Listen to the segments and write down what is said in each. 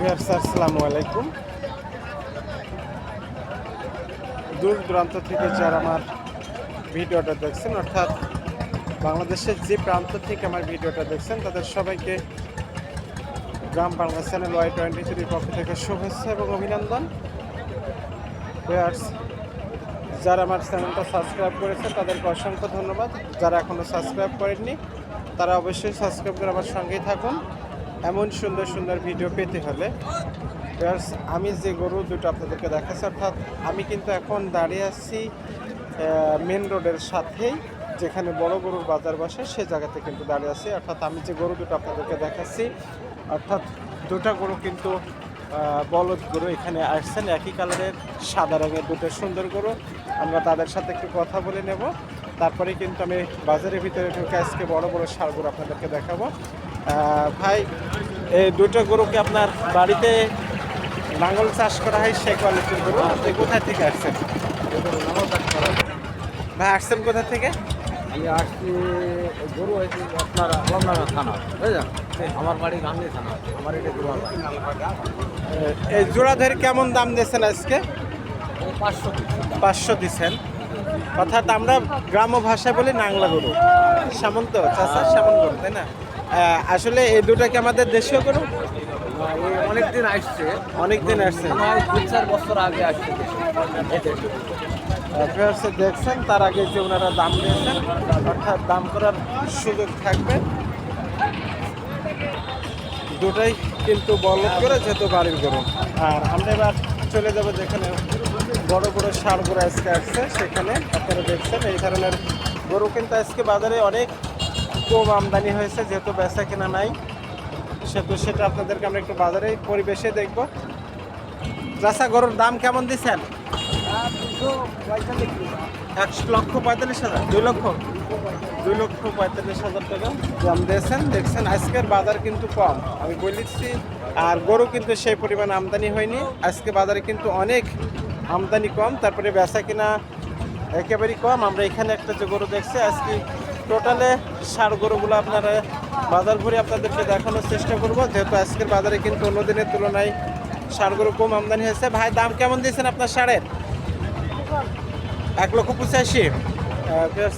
Viewers আসসালামু আলাইকুম। দূর দূরান্ত থেকে যারা আমার ভিডিওটা দেখছেন, অর্থাৎ বাংলাদেশের যে প্রান্ত থেকে আমার ভিডিওটা দেখছেন, তাদের সবাইকে Gram Bangla channel Y twenty থ্রির পক্ষ থেকে শুভেচ্ছা এবং অভিনন্দন। ভিউয়ার্স, যারা আমার চ্যানেলটা সাবস্ক্রাইব করেছেন তাদেরকে অসংখ্য ধন্যবাদ। যারা এখনও সাবস্ক্রাইব করেননি, তারা অবশ্যই সাবস্ক্রাইব করে আমার সঙ্গেই থাকুন। এমন সুন্দর সুন্দর ভিডিও পেতে হলে আমি যে গরু দুটো আপনাদেরকে দেখাচ্ছি, অর্থাৎ আমি কিন্তু এখন দাঁড়িয়ে আছি মেন রোডের সাথেই, যেখানে বড় গরুর বাজার বসে, সে জায়গাতে কিন্তু দাঁড়িয়ে আছি। অর্থাৎ আমি যে গরু দুটো আপনাদেরকে দেখাচ্ছি, অর্থাৎ দুটো গরু কিন্তু বলদ গরু এখানে আসছেন। একই কালারের সাদা রঙের দুটো সুন্দর গরু। আমরা তাদের সাথে একটু কথা বলে নেব। তারপরে কিন্তু আমি বাজারের ভিতরে ঢুকে আজকে বড় বড় সার গরু আপনাদেরকে দেখাবো। ভাই এই দুটো গরুকে আপনার বাড়িতে লাঙ্গল চাষ করা হয়? সেই কোয়ালিটির গরু? আপনি কোথায় থেকে আসছেন? ভাই আসছেন কোথা থেকে? আমি আসছি গরু হয়েছি আপনার আলমডাঙ্গা থানা বুঝলেন? আমার বাড়ি গান্ধী থানা আমার এটা গরু এই জোড়া ধরে কেমন দাম দিয়েছেন আজকে? পাঁচশো পাঁচশো দিছেন অর্থাৎ আমরা গ্রাম্য ভাষায় বলি নাংলা গরু। সামন্ত চাষা সামন গরু তাই না? আসলে এই দুটা কি আমাদের দেশীয় গরু অনেক দিন আসছে। অনেক দিন আসছে তিন চার বছর আগে আসছে দেখছেন তার আগে যে ওনারা দাম দিয়েছেন অর্থাৎ দাম করার সুযোগ থাকবে। দুটাই কিন্তু বলদ করে যেহেতু বাড়ির গরু। আর আমরা এবার চলে যাব যেখানে বড় বড় সার গরু আজকে আসছে সেখানে আপনারা দেখছেন এই ধরনের গরু কিন্তু আজকে বাজারে অনেক কম আমদানি হয়েছে, যেহেতু বেচা কেনা নাই, সেহেতু সেটা আপনাদেরকে আমরা একটু বাজারে, পরিবেশে দেখব। চাষা গরুর দাম কেমন দিচ্ছেন? এক লক্ষ পঁয়তাল্লিশ হাজার, দুই লক্ষ? দুই লক্ষ পঁয়তাল্লিশ হাজার টাকা দাম দিয়েছেন। দেখছেন, আজকের বাজার কিন্তু কম। আমি বলেছি আর গরু কিন্তু সেই পরিমাণ আমদানি হয়নি। আজকে বাজারে কিন্তু অনেক আমদানি কম, তারপরে বেচা কিনা একেবারেই কম। আমরা এখানে একটা যে গরু দেখছি, আজকে টোটালে সার গরুগুলো আপনারা বাজার ঘুরে আপনাদেরকে দেখানোর চেষ্টা করব। যেহেতু আজকের বাজারে কিন্তু অন্য দিনের তুলনায় সার গরু কম আমদানি হয়েছে। ভাই, দাম কেমন দিয়েছেন আপনার সারের? এক লক্ষ পঁচাশি।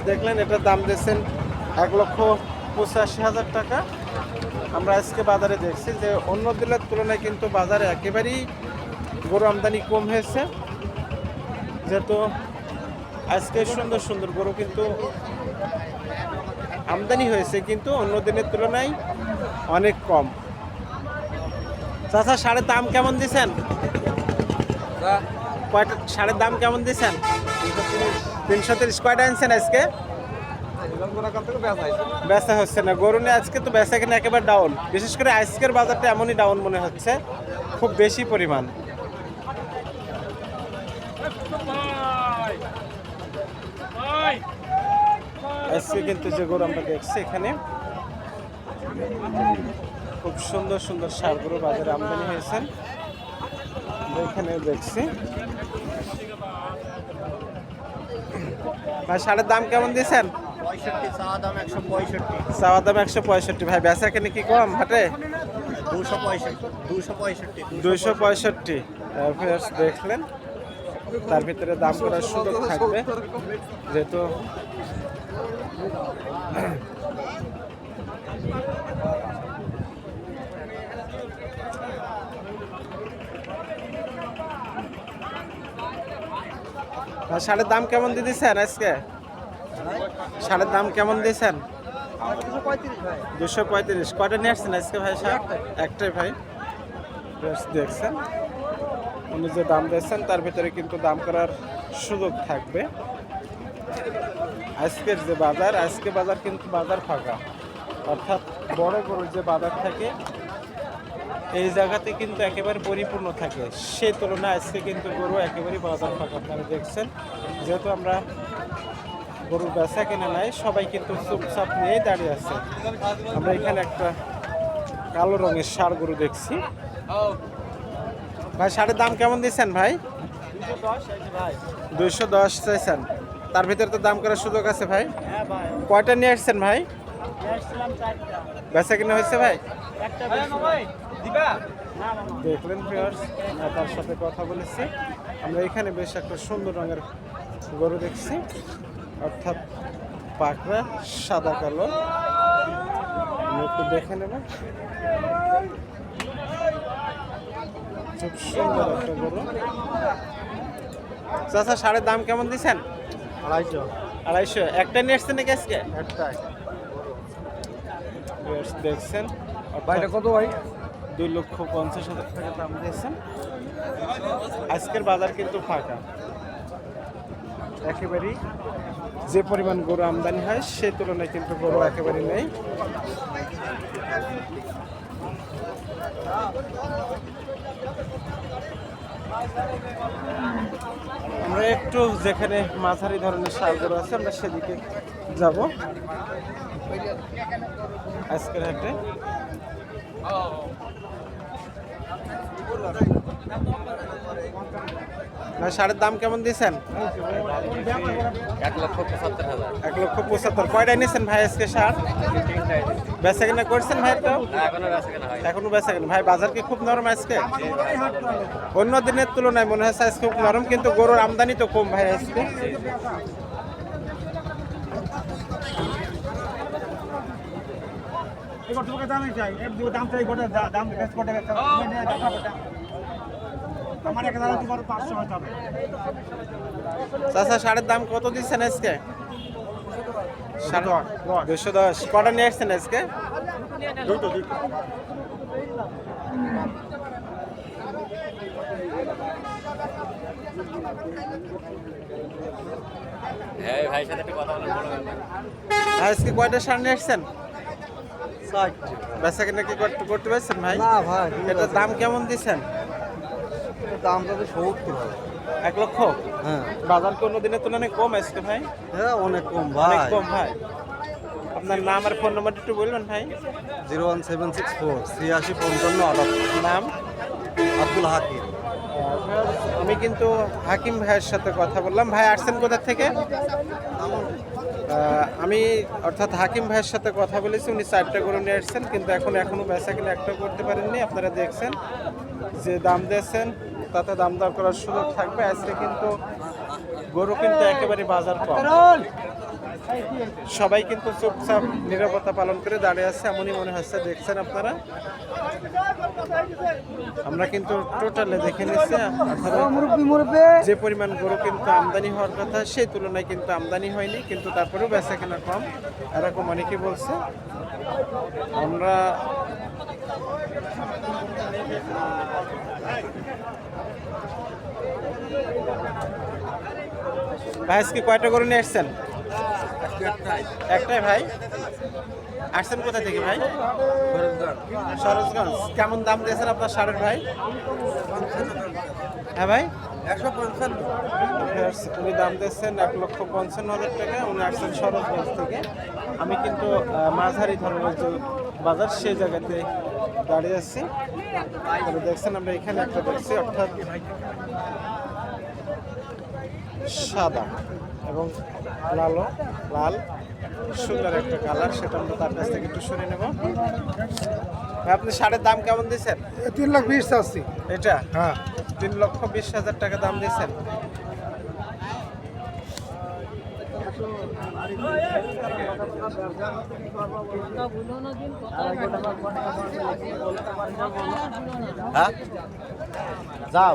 দেখলেন, এটার দাম দিয়েছেন এক লক্ষ পঁচাশি হাজার টাকা। আমরা আজকে বাজারে দেখছি যে অন্য দিনের তুলনায় কিন্তু বাজারে একেবারেই গরু আমদানি কম হয়েছে। যেহেতু আজকে সুন্দর সুন্দর গরু কিন্তু আমদানি হয়েছে কিন্তু অন্য দিনের তুলনায় অনেক কম। চাচা সারের দাম কেমন কয়টা সারের দাম কেমন দিছেন? তিনশো তিরিশ। কয়টা আনছেন আজকে? বেচা হচ্ছে না। গরু নিয়ে আজকে তো বেচা কিনা একেবারে ডাউন বিশেষ করে আজকের বাজারটা এমনই ডাউন মনে হচ্ছে। খুব বেশি পরিমাণ। আজকে কিন্তু যে গরু আমরা দেখছি এখানে খুব সুন্দর সুন্দর সার গরু বাজারে আমদানি হয়েছেন এখানে দেখছি। ভাই সারের দাম কেমন দিয়েছেন? চাওয়া দাম একশো পঁয়ষট্টি। ভাই বেচা কেন কি কম হাটে? দুশো পঁয়ষট্টি দেখলেন? তার ভিতরে দাম করার সুযোগ থাকবে। যেহেতু সারের দাম কেমন দিয়ে দিচ্ছেন আজকে? সারের দাম কেমন দিয়েছেন? দুশো পঁয়ত্রিশ। কয়টা নিয়ে আসছেন আজকে ভাই একটাই। ভাই। দেখছেন। উনি যে দাম দিয়েছেন তার ভিতরে কিন্তু দাম করার সুযোগ থাকবে। আজকের যে বাজার আজকে বাজার কিন্তু বাজার ফাঁকা। অর্থাৎ বড় গরুর যে বাজার থাকে এই জায়গাতে কিন্তু একেবারে পরিপূর্ণ থাকে। সেই তুলনায় আজকে কিন্তু গরু একেবারেই বাজার ফাঁকা। আপনারা দেখছেন যেহেতু আমরা গরুর বেচা কেনা নাই সবাই কিন্তু চুপচাপ নিয়েই দাঁড়িয়ে আছে। আমরা এখানে একটা কালো রঙের সার গরু দেখছি। ভাই সারের দাম কেমন দিচ্ছেন ভাই। দুইশো দশ চাইছেন। তার ভিতরে তো দাম করার সুযোগ আছে ভাই। হ্যাঁ কয়টা নিয়ে আসছেন ভাই? বেচা কিনা হয়েছে ভাই? দেখলেন ভিউয়ার্স তার সাথে কথা বলেছি। আমরা এখানে বেশ একটা সুন্দর রঙের গরু দেখছি। অর্থাৎ পাকড়া সাদা কালো। একটু দেখে নেব। খুব সুন্দর একটা গরু। চাচা সারের দাম কেমন দিচ্ছেন? আড়াইশো। আড়াইশো। একটা নিয়ে এসছেন নাকি আজকে? একটাই দেখছেন। বাইরে কত ভাই? দুই লক্ষ পঞ্চাশ হাজার টাকা দাম দিয়েছেন। আজকের বাজার কিন্তু ফাঁকা। একেবারেই যে পরিমাণ গরু আমদানি হয় সে তুলনায় কিন্তু গরু একেবারে নেই। আমরা একটু যেখানে মাঝারি ধরনের সার গরু আছে আমরা সেদিকে যাব। আজকের হাটে। সারের দাম কেমন দিয়েছেন? এক লক্ষ পঁচাত্তর কয়টা নিয়েছেন ভাই আজকে সার? বেচা কিনা করছেন ভাই তো? এখনও বেচা কিনা। ভাই, বাজার কি খুব নরম আজকে? অন্য দিনের তুলনায় মনে হচ্ছে আজকে খুব নরম, কিন্তু গরুর আমদানি তো কম ভাই আজকে। দামই চাই। দাম চাই দাম চাচা সারের দাম কত দিচ্ছেন আজকে? দুশো দশ। কটা নিয়ে আসছেন আজকে? আজকে কয়টা সার নিয়ে আসছেন? বেচা কিনা কি করতে করতে পারছেন ভাই? এটার দাম কেমন দিচ্ছেন? দাম তো সত্তর হাজার এক লক্ষ? হ্যাঁ। বাজার কি অন্য দিনের তুলনায় কম আজকে ভাই? হ্যাঁ অনেক কম অনেক ভাই। কম ভাই। আপনার নাম আর ফোন নাম্বার একটু বলবেন ভাই। Zero one seven six four ছিয়াশি পঞ্চান্ন আটাত্তর। নাম? আব্দুল হাকিম। আমি কিন্তু হাকিম ভাইয়ের সাথে কথা বললাম। ভাই আসছেন কোথা থেকে? আমি অর্থাৎ হাকিম ভাইয়ের সাথে কথা বলেছি উনি চারটা গরু নিয়ে আসছেন কিন্তু এখন এখনও বেচা কিনা একটা করতে পারেননি। আপনারা দেখছেন যে দাম দিয়েছেন। তাতে দাম দর করার সুযোগ থাকবে। আজকে কিন্তু গরু কিন্তু একেবারে বাজার কম। সবাই কিন্তু চুপচাপ নিরাপত্তা পালন করে দাঁড়িয়ে আছে এমনই মনে হচ্ছে। দেখছেন আপনারা? আমরা কিন্তু টোটালে দেখে নিচ্ছি যে পরিমাণ গরু কিন্তু আমদানি হওয়ার কথা সেই তুলনায় কিন্তু আমদানি হয়নি কিন্তু তারপরেও বেচা কেনা কম এরকম অনেকেই বলছে। আমরা ভাই, আজকে কয়টা করে নিয়ে আসছেন? একটাই ভাই। আসছেন কোথা থেকে ভাই? সরোজগঞ্জ। কেমন দাম দিয়েছেন আপনার সারের ভাই? হ্যাঁ ভাই। একশো পঞ্চান্ন উনি দাম দিচ্ছেন এক লক্ষ পঞ্চান্ন হাজার টাকা, উনি আসছেন সরোজগঞ্জ থেকে। আমি কিন্তু মাঝারি ধরনের যে বাজার সেই জায়গাতে দাঁড়িয়ে আছি। দেখছেন আমরা এখানে একটা দেখছি, অর্থাৎ সাদা এবং লালো লাল সুন্দর একটা কালার সেটা আমরা তার কাছ থেকে একটু শুনে নেব। আপনি সারের দাম কেমন দিচ্ছেন? তিন লাখ বিশ আসছি এটা? হ্যাঁ। তিন লক্ষ বিশ হাজার টাকা দাম দিয়েছেন হ্যাঁ? যাও।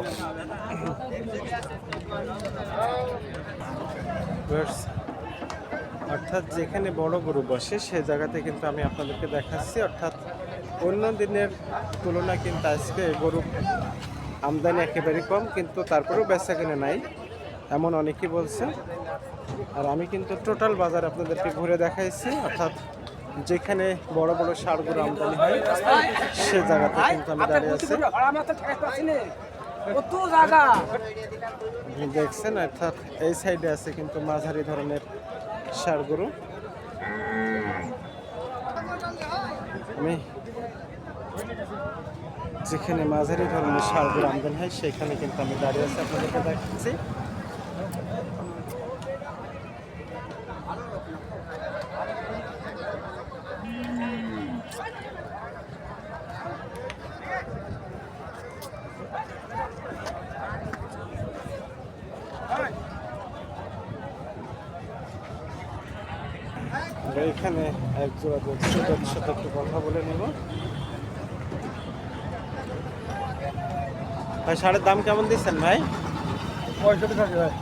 অর্থাৎ যেখানে বড় গরু বসে সে জায়গাতে কিন্তু আমি আপনাদেরকে দেখাচ্ছি। অর্থাৎ অন্য দিনের তুলনায় কিন্তু আজকে গরু আমদানি একেবারে কম কিন্তু তারপরেও বেচা কিনে নাই এমন অনেকেই বলছে। আর আমি কিন্তু টোটাল বাজার আপনাদেরকে ঘুরে দেখাইছি। অর্থাৎ যেখানে বড় বড় সারগুলো আমদানি হয় সে জায়গাতে কিন্তু আমি দাঁড়িয়ে আছি। আপনি দেখছেন, অর্থাৎ এই সাইডে আছে কিন্তু মাঝারি ধরনের সার গরু আমি যেখানে মাঝারি ধরনের সার গরু আমদানি হয়, সেখানে কিন্তু আমি দাঁড়িয়ে আছি, আপনাদেরকে দেখাচ্ছি আমরা এখানে এক জোড়া দেখছি সাথে একটু কথা বলে নেব। ভাই শাড়ির দাম কেমন দিচ্ছেন ভাই? পঁয়ষট্টি থাকে ভাই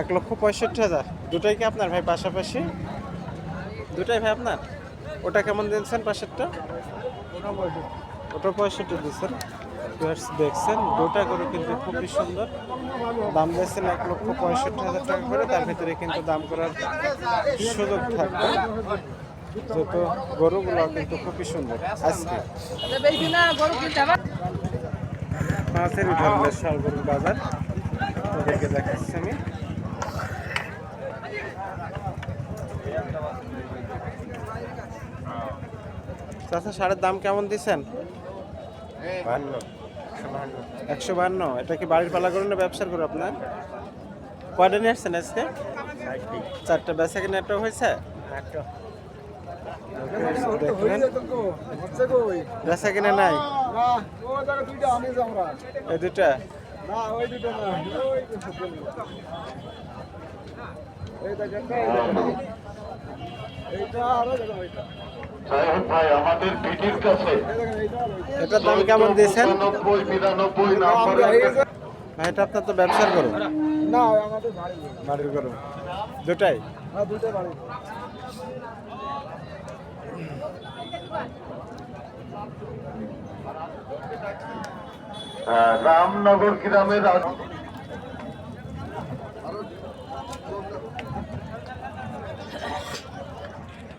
এক লক্ষ পঁয়ষট্টি হাজার। দুটাই কি আপনার ভাই পাশাপাশি? দুটাই ভাই আপনার? ওটা কেমন দিচ্ছেন পাশেরটা? ওটা পঁয়ষট্টি দিচ্ছেন। Viewers দেখছেন গোটা করে কিন্তু খুবই সুন্দর। দাম দিয়েছেন এক লক্ষ পঁয়ষট্টি হাজার টাকা করে, তার ভিতরে কিন্তু দাম করার সুযোগ থাকবে। যেহেতু গরুগুলো কিন্তু খুবই সুন্দর, আজকে। মাছের ধরনের শাল গরুর বাজার তাদেরকে দেখাচ্ছি আমি। চাষা সারের দাম কেমন দিচ্ছেন? একশো বান্ন এটা কি বাড়ির পালা করুন না ব্যবসার করুন আপনার? কয়টা নিয়ে আসছেন আজকে? চারটা। বেচা কিনা একটা হয়েছে? বেচা কিনা নাই? এই দুটা এইটা আর সাহেব ভাই আমাদের কাছে। দাম কেমন দিয়েছেন? নব্বই বিরানব্বই ভাই এটা আপনার তো ব্যবসার করুন না আমাদের বাড়ির করুন দুটাই? বাড়ি রামনগর গ্রামের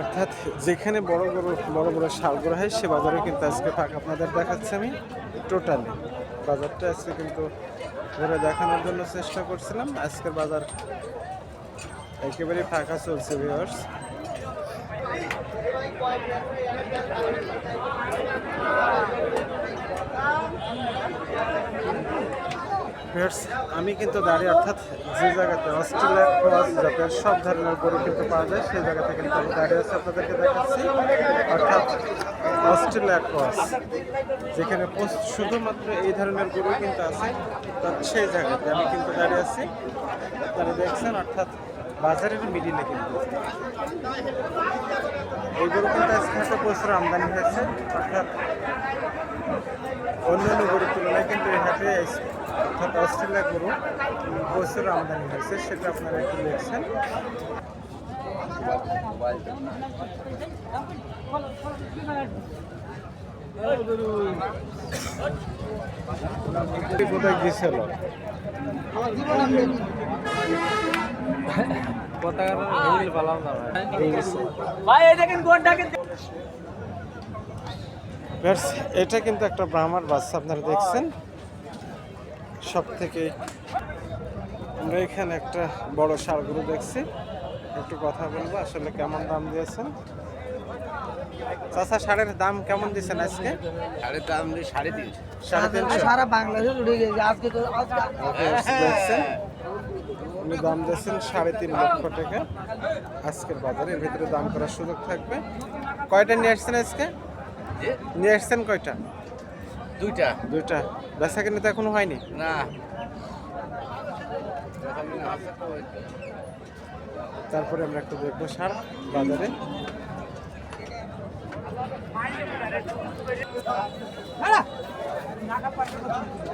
অর্থাৎ যেখানে বড় বড় বড় বড় শালগড় হয়, সে বাজারে কিন্তু আজকে ফাঁক আপনাদের দেখাচ্ছি আমি টোটালি। বাজারটা আজকে কিন্তু ঘুরে দেখানোর জন্য চেষ্টা করছিলাম। আজকের বাজার একেবারে ফাঁকা চলছে ভিউয়ার্স ভিউয়ার্স আমি কিন্তু দাঁড়িয়ে অর্থাৎ যে জায়গাতে অস্ট্রেলিয়া ক্রস জাতের সব ধরনের গরু কিন্তু পাওয়া যায়, সেই জায়গাতে কিন্তু আমি দাঁড়িয়ে আছি, আপনাদেরকে দেখাচ্ছি। অর্থাৎ অস্ট্রেলিয়া ক্রস, যেখানে শুধুমাত্র এই ধরনের গরু কিন্তু আছে তো সেই জায়গাতে আমি কিন্তু দাঁড়িয়ে আছি। আপনারা দেখছেন, অর্থাৎ বাজারের মিডিলে কিন্তু। এই গরু কিন্তু আজকে হাটে প্রচুর আমদানি হয়েছে, অর্থাৎ অন্যান্য গরুর তুলনায় কিন্তু এই হাটে অর্থাৎ অস্ট্রেলিয়া গরু প্রচুর আমদানি হয়েছে সেটা আপনারা একটু দেখছেন। কোথায় গিয়েছিল এটা কিন্তু একটা ব্রাহ্মার বাচ্চা আপনারা দেখছেন। সব থেকে আমরা এখানে একটা বড় সারগুলো দেখছি। একটু কথা বলব আসলে কেমন দাম দিয়েছেন? চাষা সারের দাম কেমন দিয়েছেন আজকে? সাড়ে দাম দিয়ে সাড়ে তিনশো। সাড়ে তিনশো? সারা বাংলাদেশে উঠে গেছে আজকে তো আজকে দেখছেন উনি দাম দিয়েছেন সাড়ে তিন লক্ষ টাকা। আজকের বাজারে এর ভিতরে দাম করার সুযোগ থাকবে। কয়টা নিয়ে আসছেন আজকে? নিয়ে আসছেন কয়টা? দুইটা। দুইটা। বেচা কিনে তো এখনও হয়নি? না। তারপরে আমরা একটু দেখব সার বাজারে।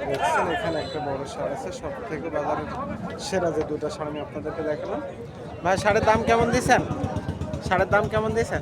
দেখছেন এখানে একটা বড় সার আছে সব থেকে বাজারের সেরা যে দুটো সার আমি আপনাদেরকে দেখালাম। ভাই সারের দাম কেমন দিয়েছেন? সারের দাম কেমন দিয়েছেন?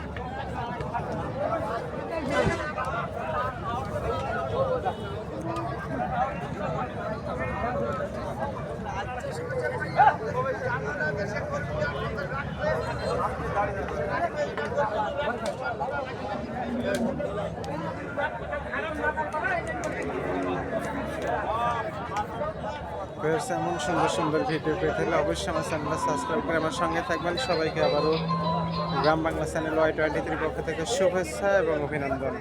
ভিউয়ার্স এমন সুন্দর সুন্দর ভিডিও পেয়ে থাকলে অবশ্যই আমার চ্যানেলটা সাবস্ক্রাইব করে আমার সঙ্গে থাকবেন। সবাইকে আবারও Gram Bangla channel Y twenty three পক্ষ থেকে শুভেচ্ছা এবং অভিনন্দন।